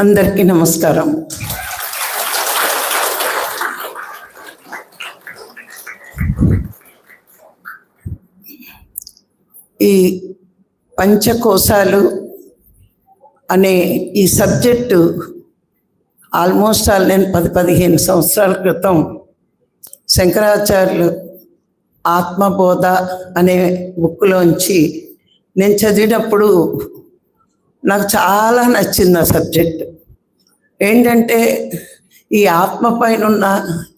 అందరికీ నమస్కారం. ఈ పంచకోశాలు అనే ఈ సబ్జెక్టు ఆల్మోస్ట్ ఆల్ నేను పది పదిహేను సంవత్సరాల క్రితం శంకరాచార్యులు ఆత్మబోధ అనే బుక్లోంచి నేను చదివినప్పుడు నాకు చాలా నచ్చింది ఆ సబ్జెక్ట్. ఏంటంటే ఈ ఆత్మ పైన ఉన్న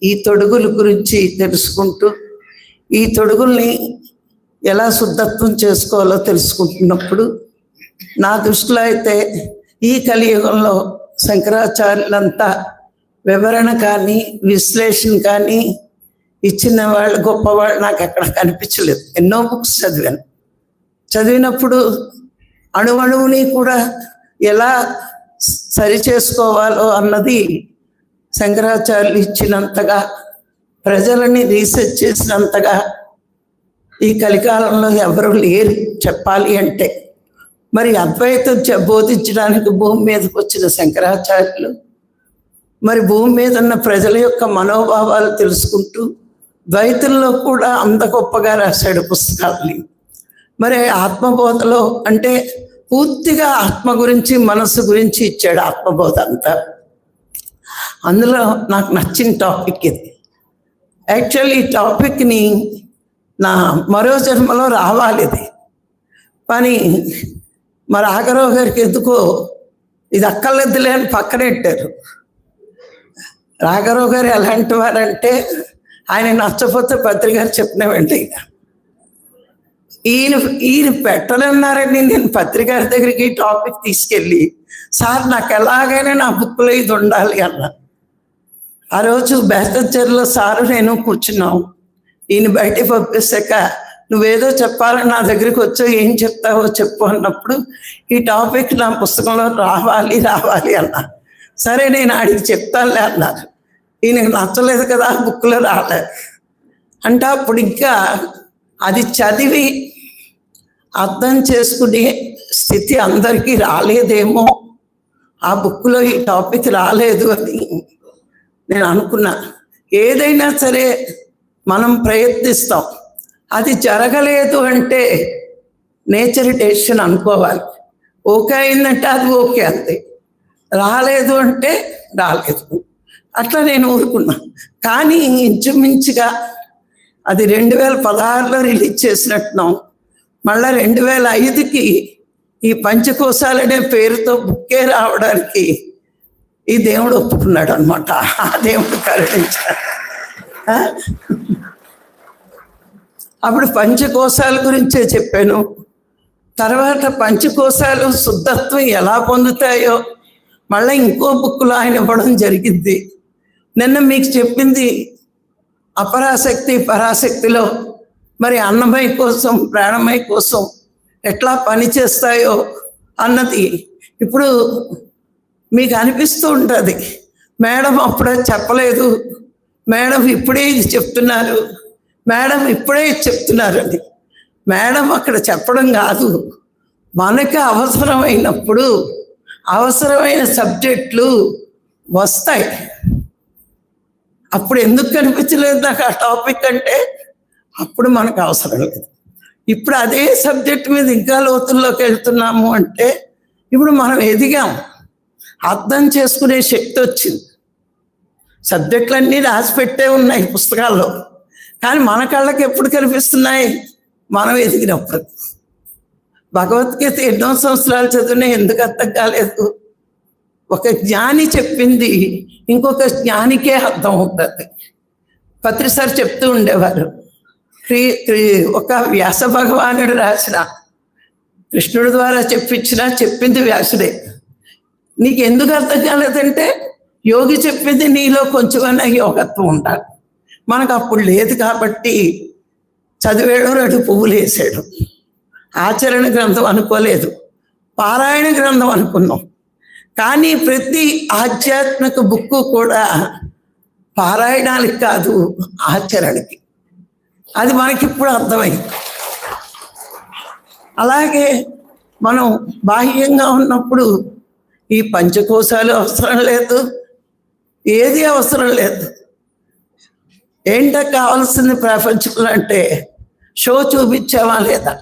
ఈ తొడుగుల గురించి తెలుసుకుంటూ ఈ తొడుగుల్ని ఎలా శుద్ధత్వం చేసుకోవాలో తెలుసుకుంటున్నప్పుడు నా దృష్టిలో అయితే ఈ కలియుగంలో శంకరాచార్యులంతా వివరణ కానీ విశ్లేషణ కానీ ఇచ్చిన వాళ్ళు గొప్పవాళ్ళు నాకు ఎక్కడ కనిపించలేదు. ఎన్నో బుక్స్ చదివాను. చదివినప్పుడు అణువణువుని కూడా ఎలా సరి చేసుకోవాలో అన్నది శంకరాచార్యులు ఇచ్చినంతగా ప్రజలని రీసెర్చ్ చేసినంతగా ఈ కలికాలంలో ఎవరు లేరు చెప్పాలి అంటే. మరి అద్వైతం బోధించడానికి భూమి మీదకి వచ్చిన శంకరాచార్యులు మరి భూమి మీద ఉన్న ప్రజల యొక్క మనోభావాలు తెలుసుకుంటూ ద్వైతుల్లో కూడా అంత గొప్పగా రాశాడు పుస్తకాలని. మరి ఆత్మబోధలో అంటే పూర్తిగా ఆత్మ గురించి మనసు గురించి ఇచ్చాడు ఆత్మబోధ అంతా. అందులో నాకు నచ్చిన టాపిక్ ఇది. యాక్చువల్లీ ఈ టాపిక్ని నా మరో జన్మలో రావాలి ఇది. కానీ మరి ఆగరావు గారికి ఎందుకో ఇది అక్కర్లేదులే అని పక్కనెట్టారు రాఘరావు గారు ఎలాంటి వారంటే ఆయన నచ్చపోతే పత్రిక గారు చెప్పిన వెంట ఇక. ఈయన ఈయన పెట్టనన్నారని నేను పత్రికారి దగ్గరికి టాపిక్ తీసుకెళ్ళి సార్ నాకు ఎలాగైనా నా బుక్లో ఇది ఉండాలి అన్నా. ఆ రోజు బేస్తచర్లో సారు నేను కూర్చున్నాం. ఈయన బయటికి పంపిస్తాక నువ్వేదో చెప్పాలని నా దగ్గరికి వచ్చో ఏం చెప్తావో చెప్పు అన్నప్పుడు ఈ టాపిక్ నా పుస్తకంలో రావాలి రావాలి అన్నా. సరే నేను ఆడికి చెప్తానులే అన్నారు. ఈయనకు నచ్చలేదు కదా బుక్లో రాలేదు అంటే. అప్పుడు ఇంకా అది చదివి అర్థం చేసుకునే స్థితి అందరికీ రాలేదేమో. ఆ బుక్లో ఈ టాపిక్ రాలేదు అని నేను అనుకున్నా. ఏదైనా సరే మనం ప్రయత్నిస్తాం. అది జరగలేదు అంటే నేచర్ డెసిషన్ అనుకోవాలి. ఓకే అయిందంటే అది ఓకే అంతే. రాలేదు అంటే రాలేదు. అట్లా నేను ఊరుకున్నా. కానీ ఇంచుమించుగా అది రెండు వేల పదహారులో రిలీజ్ చేసినట్టున్నాం. మళ్ళా రెండు వేల ఐదుకి ఈ పంచకోశాలనే పేరుతో బుక్కే రావడానికి ఈ దేవుడు ఒప్పుకున్నాడు అనమాట ఆ దేవుడు కరుణించాడు. అప్పుడు పంచకోశాల గురించే చెప్పాను. తర్వాత పంచకోశాలు శుద్ధత్వం ఎలా పొందుతాయో మళ్ళీ ఇంకో బుక్లో ఆయన ఇవ్వడం జరిగింది. నిన్న మీకు చెప్పింది అపరాశక్తి పరాశక్తిలో మరి అన్నమయ కోసం ప్రాణమయ కోసం ఎట్లా పనిచేస్తాయో అన్నది ఇప్పుడు మీకు అనిపిస్తూ ఉంటుంది. మేడం అప్పుడే చెప్పలేదు. మేడం ఇప్పుడే ఇది చెప్తున్నారు. మేడం ఇప్పుడే ఇది మేడం అక్కడ చెప్పడం కాదు. మనకి అవసరమైనప్పుడు అవసరమైన సబ్జెక్టులు వస్తాయి. అప్పుడు ఎందుకు కనిపించలేదు నాకు ఆ టాపిక్ అంటే అప్పుడు మనకు అవసరం లేదు. ఇప్పుడు అదే సబ్జెక్ట్ మీద ఇంకా లోతుల్లోకి వెళ్తున్నాము అంటే ఇప్పుడు మనం ఎదిగాం. అర్థం చేసుకునే శక్తి వచ్చింది. సబ్జెక్టులన్నీ రాసి పెట్టే ఉన్నాయి పుస్తకాల్లో. కానీ మన కళ్ళకి ఎప్పుడు కనిపిస్తున్నాయి? మనం ఎదిగినప్పుడు. భగవద్గీత ఎన్నో సంవత్సరాలు చదివినా ఎందుకు అర్థం కాలేదు? ఒక జ్ఞాని చెప్పింది ఇంకొక జ్ఞానికే అర్థం అవుతుంది. పత్రిసారి చెప్తూ ఉండేవారు. క్రీ- క్రీ- ఒక వ్యాస భగవానుడు రాసిన. కృష్ణుడి ద్వారా చెప్పించిన చెప్పింది వ్యాసుడే. నీకు ఎందుకు అర్థం కాలేదంటే యోగి చెప్పింది నీలో కొంచెమైనా యోగత్వం ఉండాలి. మనకు అప్పుడు లేదు కాబట్టి చదివేడు రెండు పువ్వులు వేసాడు. ఆచరణ గ్రంథం అనుకోలేదు. పారాయణ గ్రంథం అనుకున్నాం. కానీ ప్రతి ఆధ్యాత్మిక బుక్ కూడా పారాయణానికి కాదు ఆచరణకి. అది మనకిప్పుడు అర్థమైంది అలాగే మనం బాహ్యంగా ఉన్నప్పుడు ఈ పంచకోశాలు అవసరం లేదు. ఏది అవసరం లేదు. ఏంటో కావాల్సింది ప్రపంచంలో అంటే షో చూపించావా లేదా?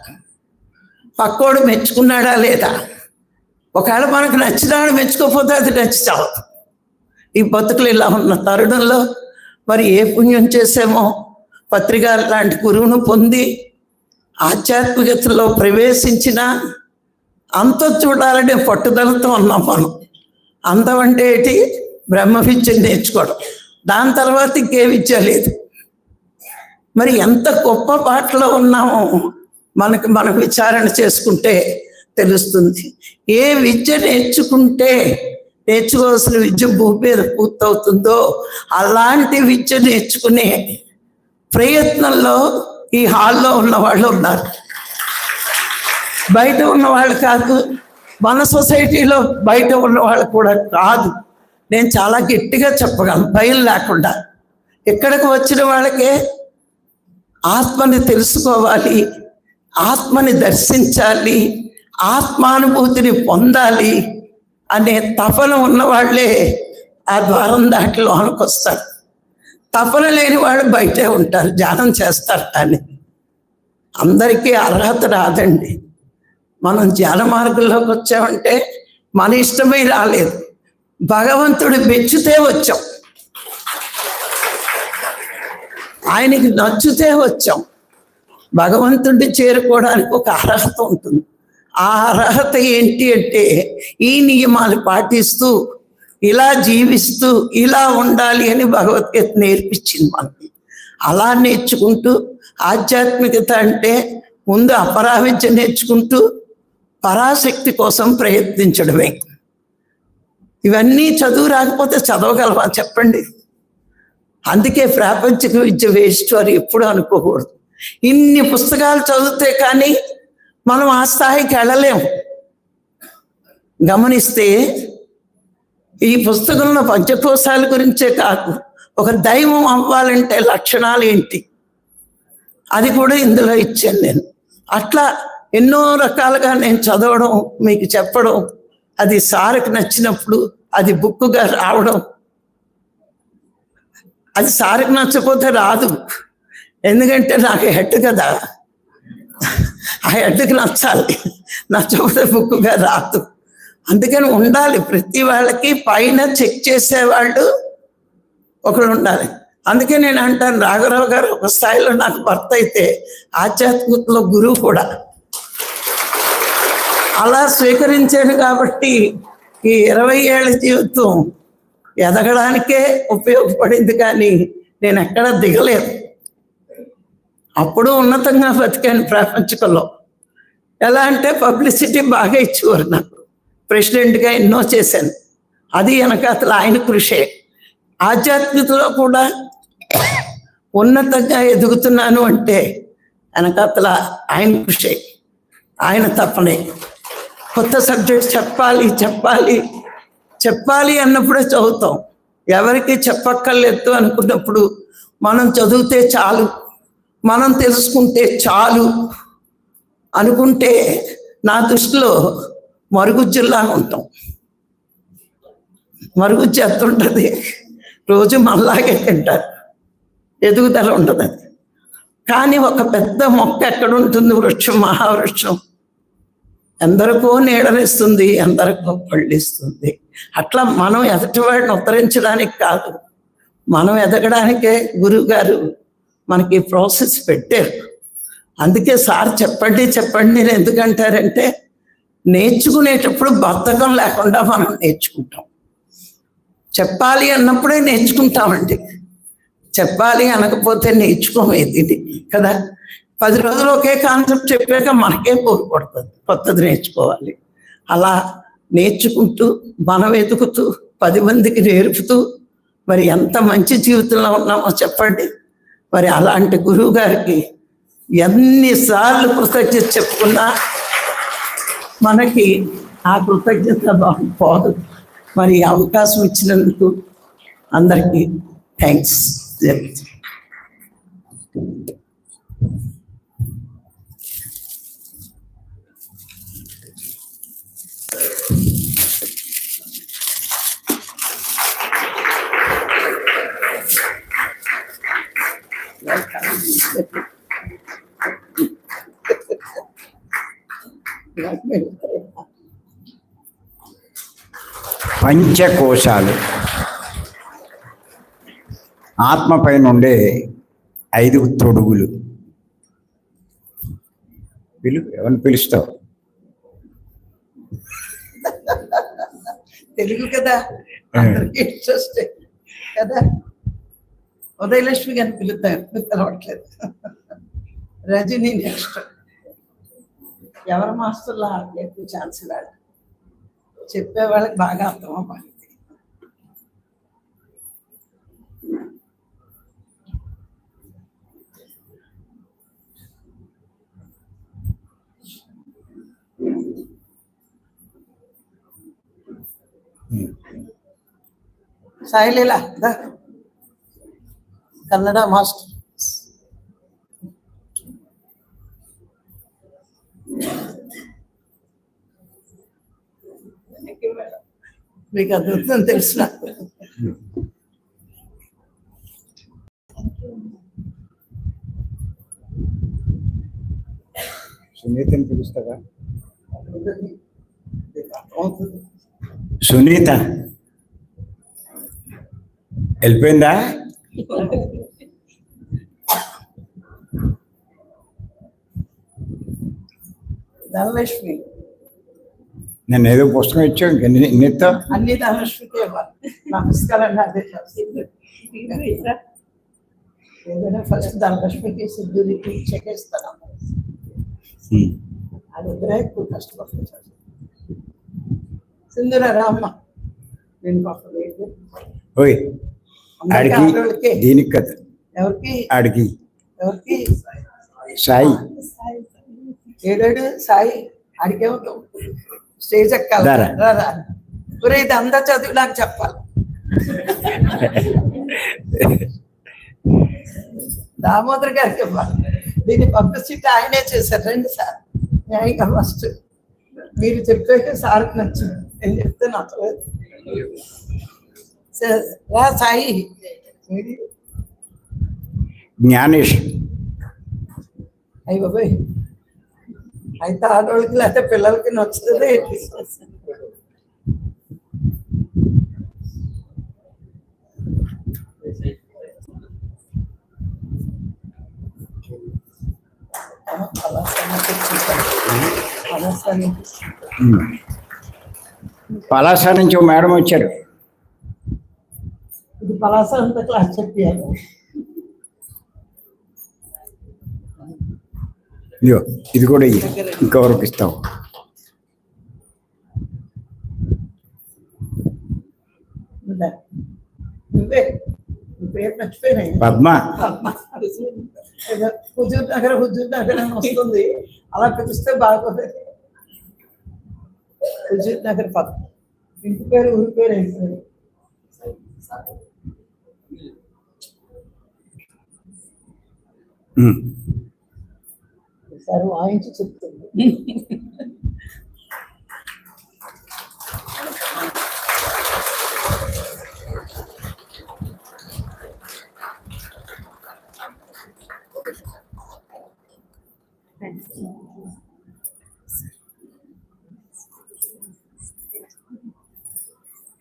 పక్కోడు మెచ్చుకున్నాడా లేదా? ఒకవేళ మనకు నచ్చినాడు మెచ్చుకోకపోతే అది నచ్చి ఈ బతుకులు ఇలా ఉన్న తరుణంలో మరి ఏ పుణ్యం చేసామో పత్రిక లాంటి గురువును పొంది ఆధ్యాత్మికతలో ప్రవేశించిన అంత చూడాలనే పట్టుదలతో ఉన్నాం మనం. అంతం అంటే ఏంటి? బ్రహ్మ విద్య నేర్చుకోవడం. దాని తర్వాత ఇంకే విద్య లేదు. మరి ఎంత గొప్ప పాటలో ఉన్నామో మనకు మనం విచారణ చేసుకుంటే తెలుస్తుంది. ఏ విద్య నేర్చుకుంటే నేర్చుకోవాల్సిన విద్య భూమి మీద పూర్తవుతుందో అలాంటి విద్య నేర్చుకునే ప్రయత్నంలో ఈ హాల్లో ఉన్న వాళ్ళు ఉన్నారు. బయట ఉన్న వాళ్ళు కాదు మన సొసైటీలో బయట ఉన్న వాళ్ళు కూడా కాదు. నేను చాలా గట్టిగా చెప్పగలను భయం లేకుండా. ఇక్కడికి వచ్చిన వాళ్ళకే ఆత్మని తెలుసుకోవాలి ఆత్మని దర్శించాలి ఆత్మానుభూతిని పొందాలి అనే తపన ఉన్న వాళ్ళే ఆ ద్వారం దాటి లోనకొస్తారు వస్తారు. తపన లేని వాళ్ళు బయటే ఉంటారు ధ్యానం చేస్తారు కానీ అందరికీ అర్హత రాదండి. మనం ధ్యాన మార్గంలోకి వచ్చామంటే మన ఇష్టమే రాలేదు. భగవంతుడు మెచ్చితే వచ్చాం. ఆయనకి నచ్చితే వచ్చాం. భగవంతుడిని చేరుకోవడానికి ఒక అర్హత ఉంటుంది. ఆ అర్హత ఏంటి అంటే ఈ నియమాలు పాటిస్తూ ఇలా జీవిస్తూ ఇలా ఉండాలి అని భగవద్గీత నేర్పించింది మనకి అలా నేర్చుకుంటూ ఆధ్యాత్మికత అంటే ముందు అపరావిద్య నేర్చుకుంటూ పరాశక్తి కోసం ప్రయత్నించడమే. ఇవన్నీ చదువు రాకపోతే చదవగలవా చెప్పండి? అందుకే ప్రాపంచిక విద్య వేస్ట్ అని ఎప్పుడు అనుకోకూడదు. ఇన్ని పుస్తకాలు చదివితే కానీ మనం ఆ స్థాయికి వెళ్ళలేము. గమనిస్తే ఈ పుస్తకంలో పంచకోశాల గురించే కాదు. ఒక దైవం అవ్వాలంటే లక్షణాలు ఏంటి? అది కూడా ఇందులో ఇచ్చాను నేను. అట్లా ఎన్నో రకాలుగా నేను చదవడం మీకు చెప్పడం అది సార్కి నచ్చినప్పుడు అది బుక్కుగా రావడం. అది సార్కి నచ్చకపోతే రాదు. ఎందుకంటే నాకు హెడ్ కదా. ఆ హెడ్కి నచ్చాలి. నచ్చకపోతే బుక్కుగా రాదు. అందుకని ఉండాలి. ప్రతి వాళ్ళకి పైన చెక్ చేసేవాళ్ళు ఒకడు ఉండాలి. అందుకే నేను అంటాను రాఘరావు గారు ఒక స్థాయిలో నాకు భర్త అయితే ఆధ్యాత్మికలో గురువు కూడా. అలా స్వీకరించాను కాబట్టి ఈ ఇరవై ఏళ్ళ జీవితం ఎదగడానికే ఉపయోగపడింది కానీ నేను ఎక్కడ దిగలేదు. అప్పుడు ఉన్నతంగా బతికాను ప్రపంచకంలో ఎలా అంటే పబ్లిసిటీ బాగా ఇచ్చేవారు నాకు. ప్రెసిడెంట్గా ఎన్నో చేశాను. అది వెనకాతల ఆయన కృషే. ఆధ్యాత్మికతలో కూడా ఉన్నతంగా ఎదుగుతున్నాను అంటే వెనకాతల ఆయన కృషే. ఆయన తప్పనే. కొత్త సబ్జెక్ట్ చెప్పాలి చెప్పాలి చెప్పాలి అన్నప్పుడే చదువుతాం. ఎవరికి చెప్పక్కర్లేదు అనుకున్నప్పుడు మనం చదివితే చాలు మనం తెలుసుకుంటే చాలు అనుకుంటే నా దృష్టిలో మరుగుజ్జుల్లా ఉంటాం. మరుగుజ్జు ఎంత ఉంటుంది రోజు మనలాగే తింటారు. ఎదుగుదల ఉండదు అది. కానీ ఒక పెద్ద మొక్క ఎక్కడ ఉంటుంది వృక్షం మహావృక్షం. ఎందరికో నీడనిస్తుంది ఎందరికో పళ్ళిస్తుంది. అట్లా మనం ఎదటివాడిని ఉత్తరించడానికి కాదు. మనం ఎదగడానికే గురువు గారు మనకి ప్రాసెస్ పెట్టారు. అందుకే సార్ చెప్పండి చెప్పండి నేను ఎందుకంటారంటే నేర్చుకునేటప్పుడు బద్ధకం లేకుండా మనం నేర్చుకుంటాం. చెప్పాలి అన్నప్పుడే నేర్చుకుంటామండి. చెప్పాలి అనకపోతే నేర్చుకోమేది? కదా? పది రోజులు ఒకే కాన్సెప్ట్ చెప్పాక మనకే కోరుకొడుతుంది కొత్తది నేర్చుకోవాలి. అలా నేర్చుకుంటూ మనం ఎదుగుతూ పది మందికి నేర్పుతూ మరి ఎంత మంచి జీవితంలో ఉన్నామో చెప్పండి. మరి అలాంటి గురువు గారికి ఎన్నిసార్లు కృతజ్ఞత చెప్పుకున్నా మనకి ఆ కృతజ్ఞత పోదు. మరి అవకాశం ఇచ్చినందుకు అందరికీ థ్యాంక్స్ పంచకోశాలు. ఆత్మపై నుండే ఐదు తొడుగులు. పిలు ఎవరిని పిలుస్తావు? తెలుగు కదా. ఇంట్రెస్ట్ కదా? ఉదయలక్ష్మి గారిని పిలుతారు పిలవట్లేదు. రజనీ నెక్స్ట్ ఎవరు మాస్టర్లా ఎక్కువ ఛాన్స్ రాడు చెప్పే వాళ్ళకి బాగా అర్థం అవ్వాలి. సాయిలీలా దా. కన్నడ మాస్టర్. మీకు అద్భుతం తెలుసు నాకు. సునీతని పిలుస్తావా అవుతుంది. సునీత వెళ్ళిపోయిందా ధనలక్ష్మి నేను ఏదో పుస్తకం ఇచ్చావు ఇంక ని- నీతో. అన్ని ధనలక్ష్మికి ఇవ్వాలి నా పుస్తకాలన్నీ అదే. ఏదైనా ఫస్ట్ ధనలక్ష్మికి సిద్ధుడికి చెక్కేస్తాను. ఉమ్. అది ఇద్దరే ఎక్కువ కష్టపడుతుంది సింధుర రామ్మ నేను పాప లేదు. ఓయ్ ఆడికి. దీనికి కదా ఎవరికి? ఆడికి. ఎవరికి? సాయి. ఏడాడు సాయి. అడిగేవుతాం స్టేజ్ ఎక్కాలి ఒరే ఇది అందా చదువు నాకు చెప్పాలి దామోదర్ గారికి ఇవ్వాలి దీన్ని పబ్లిసిటీ ఆయనే చేశారు రండి సార్ న్యాయంగా ఫస్ట్ మీరు చెప్పాక సార్కి నచ్చింది నేను చెప్తే నచ్చలేదు రా సాయి జ్ఞానేష్ అయ్యి బాబాయ్ అయితే ఆడవాళ్ళకి లేకపోతే పిల్లలకి నచ్చుతుంది? అలా. పలాస నుంచి ఓ మేడం వచ్చారు ఇది పలాస అంత క్లాస్ చెప్పారు ఇదిగో ఇది కూడా ఇయ్యి. ఇంకెవరికి ఇస్తావు పద్మ హుజూర్ నగర్ హుజూర్ నగర్ అని వస్తుంది. అలా పిలిస్తే బాగోదు. హుజూర్ నగర్ పక్క ఇంటి పేరు ఊరి పేరు? ఉమ్. ఈసారి వాయించి చెప్తుంది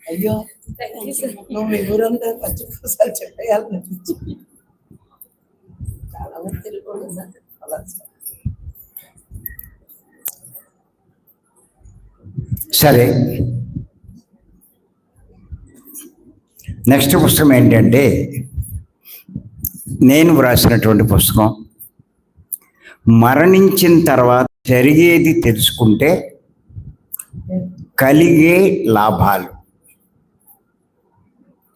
అయ్యో నువ్వు మీ ఊరంతా పచ్చి పూసాలు చెప్పేయాలనిపించి చాలా మంది తెలుగు అలా సరే. నెక్స్ట్ పుస్తకం ఏంటంటే నేను వ్రాసినటువంటి పుస్తకం మరణించిన తర్వాత జరిగేది తెలుసుకుంటే కలిగే లాభాలు.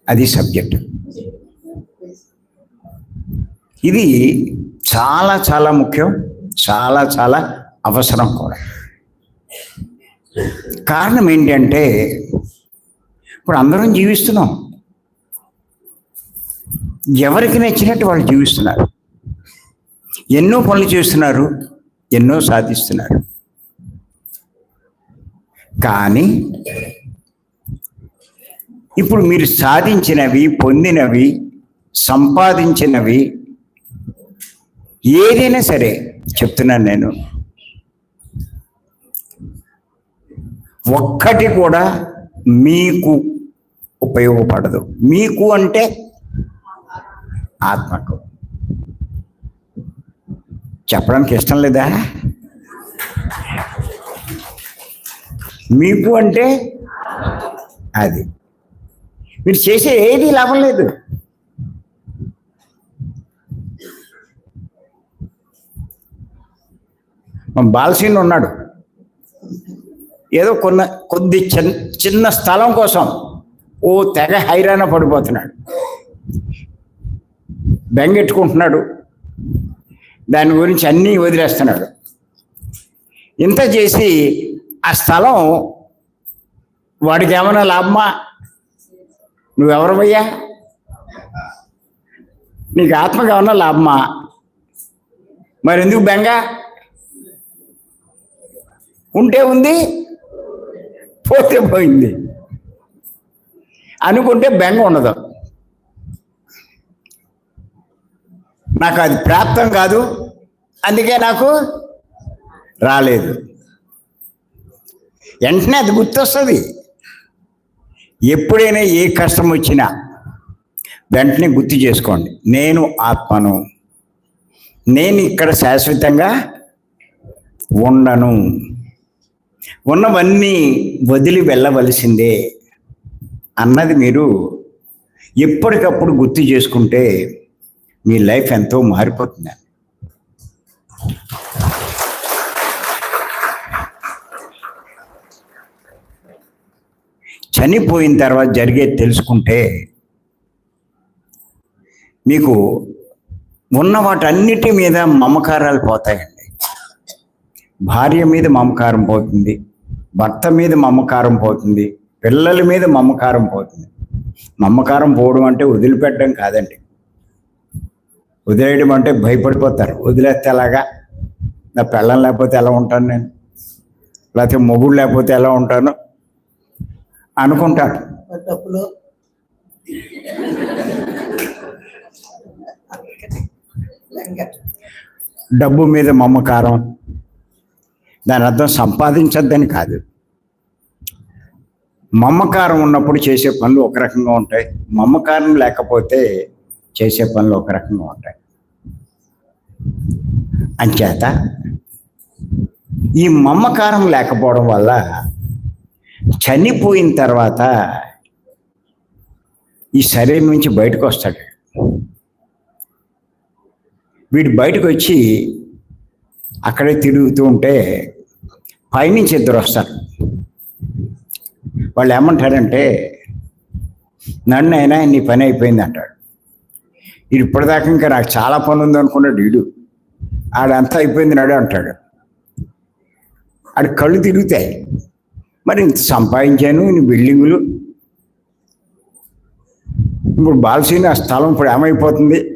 అది సబ్జెక్ట్. ఇది చాలా చాలా ముఖ్యం చాలా చాలా అవసరం కూడా. కారణం ఏంటంటే ఇప్పుడు అందరం జీవిస్తున్నాం. ఎవరికి నచ్చినట్టు వాళ్ళు జీవిస్తున్నారు. ఎన్నో పనులు చేస్తున్నారు ఎన్నో సాధిస్తున్నారు. కానీ ఇప్పుడు మీరు సాధించినవి పొందినవి సంపాదించినవి ఏదైనా సరే చెప్తున్నాను నేను. ఒక్కటి కూడా మీకు ఉపయోగపడదు. మీకు అంటే ఆత్మకు. చెప్పడానికి ఇష్టం లేదా? మీకు అంటే అది. మీరు చేసే ఏది లాభం లేదు. బాలసీన్ ఉన్నాడు. ఏదో కొన్న కొద్ది చిన్న చిన్న స్థలం కోసం ఓ తెగ హైరాణ పడిపోతున్నాడు. బెంగెట్టుకుంటున్నాడు. దాని గురించి అన్నీ వదిలేస్తున్నాడు. ఇంత చేసి ఆ స్థలం వాడికి ఏమైనా లాభమా? నువ్వెవరవయ్యా? నీకు ఆత్మకి ఏమన్నా లాభమా? మరి ఎందుకు బెంగ? ఉంటే ఉంది. పోతే పోయింది అనుకుంటే బెంగ ఉండదు. నాకు అది ప్రాప్తం కాదు. అందుకే నాకు రాలేదు. వెంటనే అది గుర్తొస్తుంది. ఎప్పుడైనా ఏ కష్టం వచ్చినా వెంటనే గుర్తు చేసుకోండి. నేను ఆత్మను. నేను ఇక్కడ శాశ్వతంగా ఉండను. ఉన్నవన్నీ వదిలి వెళ్ళవలసిందే అన్నది మీరు ఎప్పటికప్పుడు గుర్తు చేసుకుంటే మీ లైఫ్ ఎంతో మారిపోతుంది. చనిపోయిన తర్వాత జరిగేది తెలుసుకుంటే మీకు ఉన్న వాటన్నిటి మీద మమకారాలు పోతాయండి. భార్య మీద మమకారం పోతుంది భర్త మీద మమకారం పోతుంది పిల్లల మీద మమకారం పోతుంది. మమకారం పోవడం అంటే వదిలిపెట్టడం కాదండి. వదిలేయడం అంటే భయపడిపోతారు. వదిలేస్తే ఎలాగా? నా పిల్లం లేకపోతే ఎలా ఉంటాను నేను? లేకపోతే మొగుడు లేకపోతే ఎలా ఉంటాను? అనుకుంటారు. డబ్బులు డబ్బు మీద మమకారం దాని అర్థం సంపాదించద్దని కాదు. మమ్మకారం ఉన్నప్పుడు చేసే పనులు ఒక రకంగా ఉంటాయి. మమ్మకారం లేకపోతే చేసే పనులు ఒక రకంగా ఉంటాయి. అంచేత ఈ మమ్మకారం లేకపోవడం వల్ల చనిపోయిన తర్వాత ఈ శరీరం నుంచి బయటకు వస్తాడు. వీడు బయటకు వచ్చి అక్కడే తిరుగుతూ ఉంటే పైనుంచి ఇద్దరు వస్తారు. వాళ్ళు ఏమంటారంటే నన్ను అయినా నీ పని అయిపోయింది అంటాడు. వీడు ఇప్పటిదాకా ఇంకా నాకు చాలా పని ఉంది అనుకున్నాడు వీడు ఆడంతా అయిపోయింది నాడు అంటాడు. ఆడు కళ్ళు తిరుగుతాయి. మరి ఇంత సంపాదించాను ఇన్ని బిల్డింగులు. ఇప్పుడు బాలసీని ఆ స్థలం ఇప్పుడు ఏమైపోతుంది?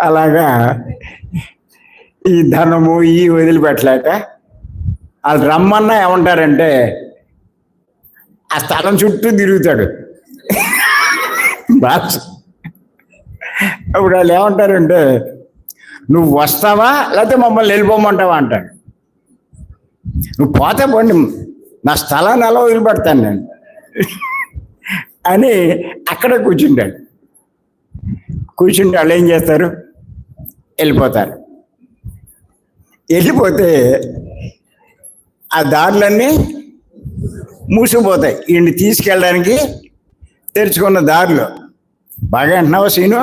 అలాగా. ఈ ధనము ఈ వదిలిపెట్టలేక వాళ్ళు రమ్మన్నా ఏమంటారంటే ఆ స్థలం చుట్టూ తిరుగుతాడు. బాస్. అప్పుడు వాళ్ళు ఏమంటారంటే నువ్వు వస్తావా? లేకపోతే మమ్మల్ని వెళ్ళిపోమంటావా? అంటాడు. నువ్వు పోతే పోండి. నా స్థలాన్ని ఎలా వదిలిపెడతాను నేను. అని అక్కడ కూర్చుంటాడు. కూర్చుంటే వాళ్ళు ఏం చేస్తారు? వెళ్ళిపోతారు. వెళ్ళిపోతే ఆ దారులన్నీ మూసిపోతాయి ఈయన్ని తీసుకెళ్ళడానికి తెరుచుకున్న దారులు. బాగా అంటున్నావా సీను?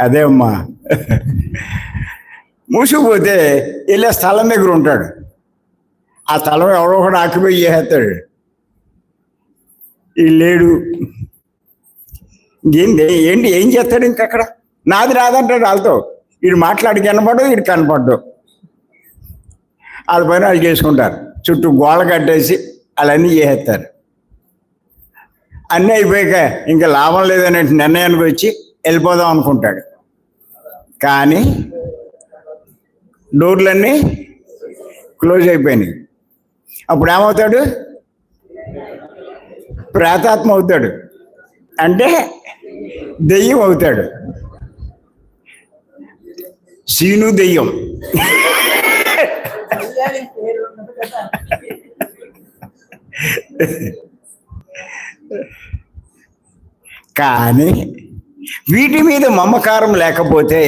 అదే అమ్మా. మూసుకుపోతే వెళ్ళే స్థలం దగ్గర ఉంటాడు. ఆ స్థలం ఎవరో ఒకడు ఆక్యుపై చేసేస్తాడు. లేడు. ఏంది ఏంటి ఏం చేస్తాడు ఇంకక్కడ? నాది రాదంటాడు వాళ్ళతో. వీడు మాట్లాడి కనపడు వీడు కనపడ్డు. వాళ్ళ పైన వాళ్ళు చేసుకుంటారు. చుట్టూ గోళ కట్టేసి వాళ్ళన్నీ చేసేస్తారు. అన్నీ అయిపోయాక ఇంకా లాభం లేదనే నిర్ణయానికి వచ్చి వెళ్ళిపోదాం అనుకుంటాడు. కానీ డోర్లన్నీ క్లోజ్ అయిపోయినాయి. అప్పుడు ఏమవుతాడు? ప్రేతాత్మ అవుతాడు. అంటే దెయ్యం అవుతాడు. శీను దెయ్యం. కానీ వీటి మీద మమకారం లేకపోతే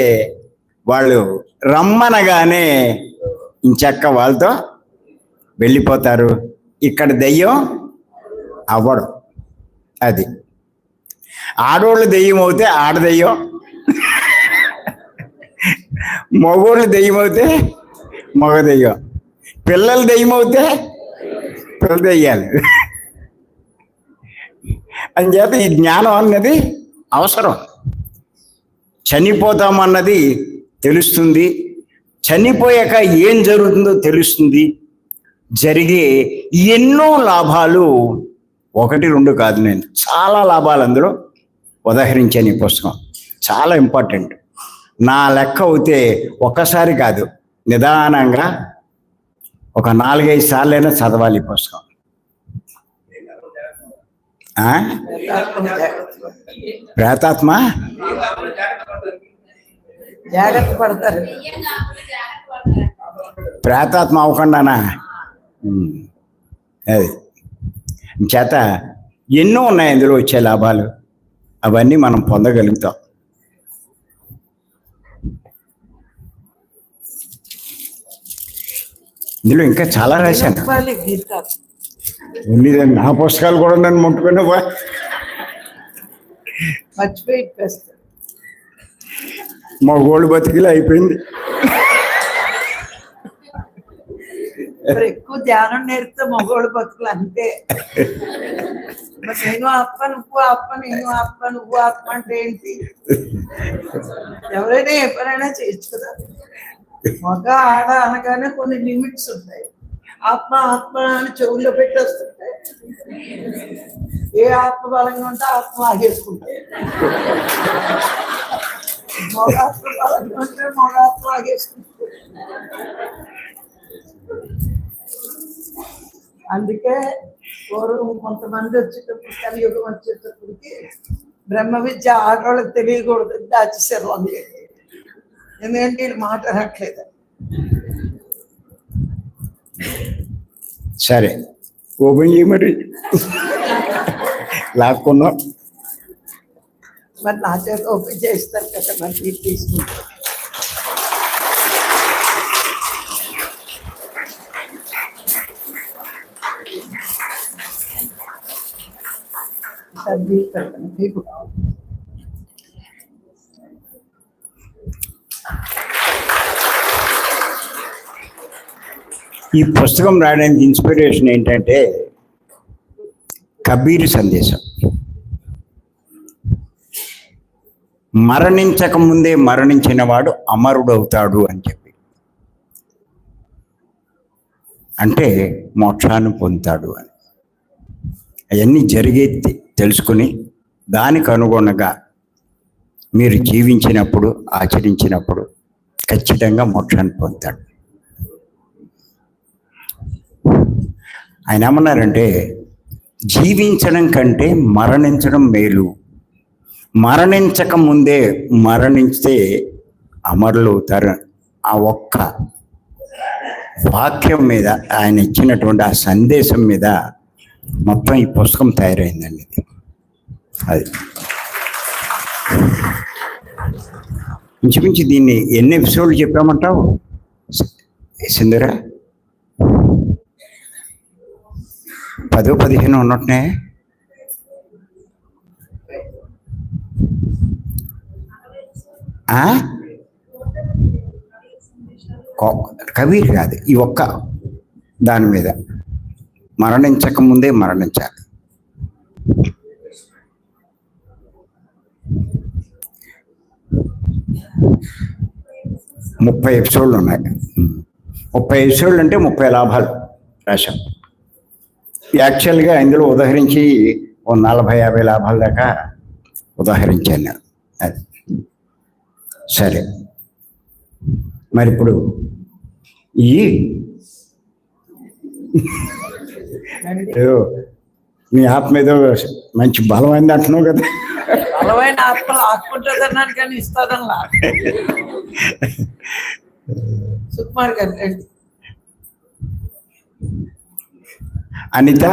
వాళ్ళు రమ్మనగానే ఇంచక్క వాళ్ళతో వెళ్ళిపోతారు. ఇక్కడ దెయ్యం అవ్వడం. అది. ఆడోళ్ళు దెయ్యం అవుతే ఆడ దెయ్యం. మగోళ్ళు దెయ్యం అవుతే మగ దెయ్యం. పిల్లలు దెయ్యం అవుతే పిల్ల దెయ్యాలి. అంచేత ఈ జ్ఞానం అన్నది అవసరం. చనిపోతామన్నది తెలుస్తుంది. చనిపోయాక ఏం జరుగుతుందో తెలుస్తుంది. జరిగే ఎన్నో లాభాలు ఒకటి రెండు కాదు నేను. చాలా లాభాలు అందులో ఉదహరించాను ఈ పుస్తకం. చాలా ఇంపార్టెంట్ నా లెక్క అవుతే ఒక్కసారి కాదు నిదానంగా ఒక నాలుగైదు సార్లైనా చదవాలి ఈ పుస్తకం? ప్రేతాత్మ? జాగ్రత్త పడతారు. ప్రేతాత్మ అవ్వకుండానా. అది. చేత ఎన్నో ఉన్నాయి ఇందులో వచ్చే లాభాలు. అవన్నీ మనం పొందగలుగుతాం. ఇందులో ఇంకా చాలా రాశాను. ఉన్నది నా పుస్తకాలు కూడా నన్ను ముట్టుకుని మర్చిపోయి ఇప్పేస్తారు మా గోళ్ళు బతికిలే అయిపోయింది. మరి ఎక్కువ ధ్యానం నేర్పితే మగోడు బతుకులు అంతే. మరి నేను అప్ప నువ్వు ఆత్మ నేను అప్ప నువ్వు అప్ప అంటే ఏంటి? ఎవరైనా ఎప్పుడైనా చేయొచ్చు కదా. మగ ఆడ అనగానే కొన్ని లిమిట్స్ ఉంటాయి. ఆత్మ ఆత్మ అని చెవుల్లో పెట్టేస్తుంటే ఏ ఆత్మ బలంగా ఉంటే ఆత్మ ఆగేసుకుంటాయి మగాత్మ బలంగా ఉంటే మగాత్మ ఆగేసుకుంటాయి అందుకే పూర్వం కొంతమంది వచ్చేటప్పుడు కలియుగం వచ్చేటప్పటికి బ్రహ్మ విద్య ఆడవాళ్ళకి తెలియకూడదు దాచేసారు అందుకే ఎందుకంటే వీళ్ళు మాట అనట్లేదు సరే. ఓపెన్ చేయి మరి. లాక్కున్నాం మరి నా చేత ఓపెన్ చేస్తారు కదా మీరు తీసుకుంటారు. ఈ పుస్తకం రాయడానికి ఇన్స్పిరేషన్ ఏంటంటే కబీర్ సందేశం. మరణించక ముందే మరణించిన వాడు అమరుడవుతాడు అని చెప్పి. అంటే మోక్షాన్ని పొందుతాడు అని. అవన్నీ జరిగేది తెలుసుకుని దానికి అనుగుణంగా మీరు జీవించినప్పుడు ఆచరించినప్పుడు ఖచ్చితంగా మోక్షాన్ని పొందుతాడు. ఆయన ఏమన్నారంటే జీవించడం కంటే మరణించడం మేలు. మరణించక ముందే మరణించితే అమరులు అవుతారు. ఆ ఒక్క వాక్యం మీద ఆయన ఇచ్చినటువంటి ఆ సందేశం మీద మొత్తం ఈ పుస్తకం తయారైందండి ఇది. అది. ఇంచుమించు దీన్ని ఎన్ని ఎపిసోడ్లు చెప్పామంటావు? సింధురా? పదో పదిహేను ఉన్నట్టునే? కో- కబీర్ కాదు ఈ ఒక్క దాని మీద. మరణించక ముందే మరణించాలి. ముప్పై ఎపిసోడ్లు ఉన్నాయి. ముప్పై ఎపిసోడ్లు అంటే ముప్పై లాభాలు రాశాం. యాక్చువల్గా ఇందులో ఉదహరించి ఓ నలభై యాభై లాభాల దాకా ఉదహరించాను నేను. అది. సరే. మరి ఇప్పుడు ఈ ఏదో నీ ఆత్మ ఏదో మంచి బలమైంది అంటున్నావు కదా. బలమైన ఆత్మలు ఆకుంటుందన్నాను కానీ ఇస్తాదన్నా సుకుమార్ గారు. అనిత?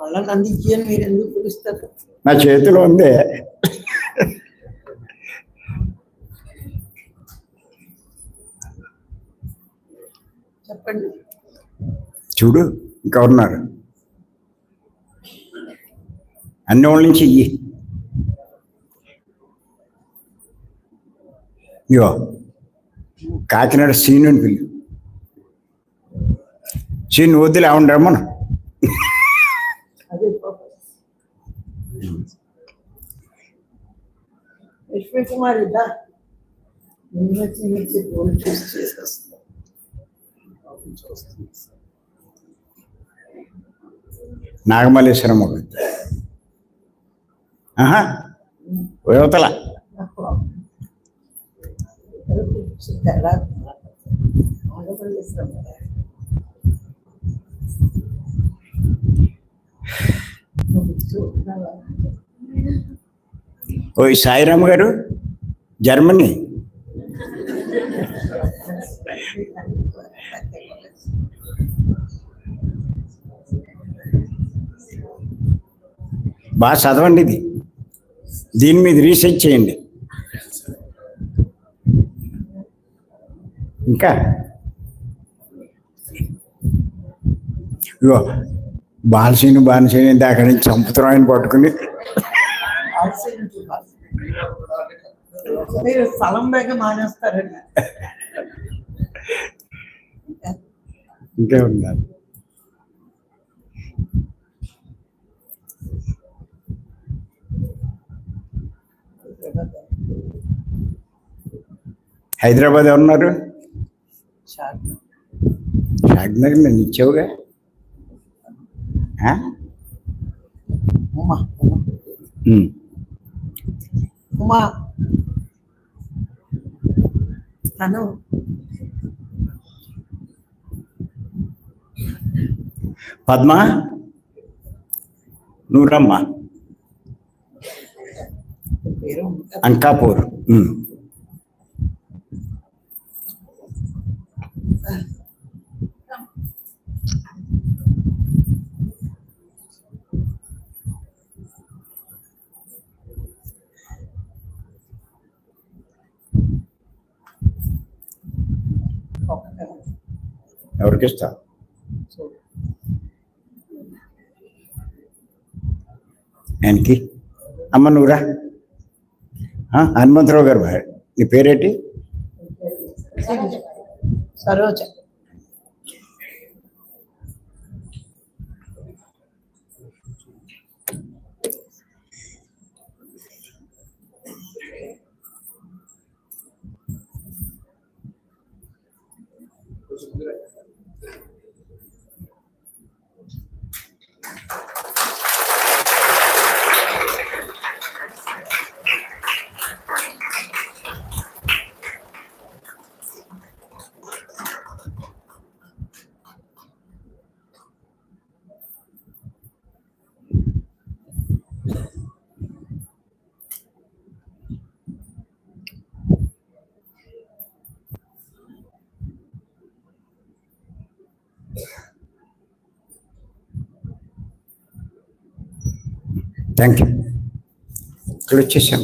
మళ్ళా నన్ను ఇయ్యని మీరు ఎందుకు పిలుస్తారు? నా చేతిలో ఉంది. చెప్పండి. చూడు. గవర్నర్. అన్ని వాళ్ళ నుంచి ఇయ్యి. ఇయో కాకినాడ సీను అని పిల్లి. సీను వద్దులే అవును మనం అదే లక్ష్మీ కుమార్ చెప్పి చూసి చూస్తుంది. నాగమల్లేశ్వరం అవుతుంది ఆహా యువతల. ఓ సాయిరామ్ గారు జర్మనీ. బాగా చదవండి ఇది. దీని మీద రీసెర్చ్ చేయండి. ఇంకా? ఇగో బాలసీను బాలసీని దాకా నుంచి చంపుతున్నాం ఆయన పట్టుకుని. ఇంకే ఉన్నారు హైదరాబాద్ ఎవరున్నారు? షాద్నగర్. నన్ను ఇచ్చావుగా? ఉమా. తను. పద్మ? నువ్వు రమ్మా. పేరు ఉంది కదా. అంకాపూర్ ఉమ్. ఒక్క ఎవరికి ఇస్తా చూడు. ఆయనకి? అమ్మ నువ్వురా హనుమంతరావు గారు నీ పేరేంటి? సరోజ. థ్యాంక్ యూ ఇక్కడ వచ్చేసాం.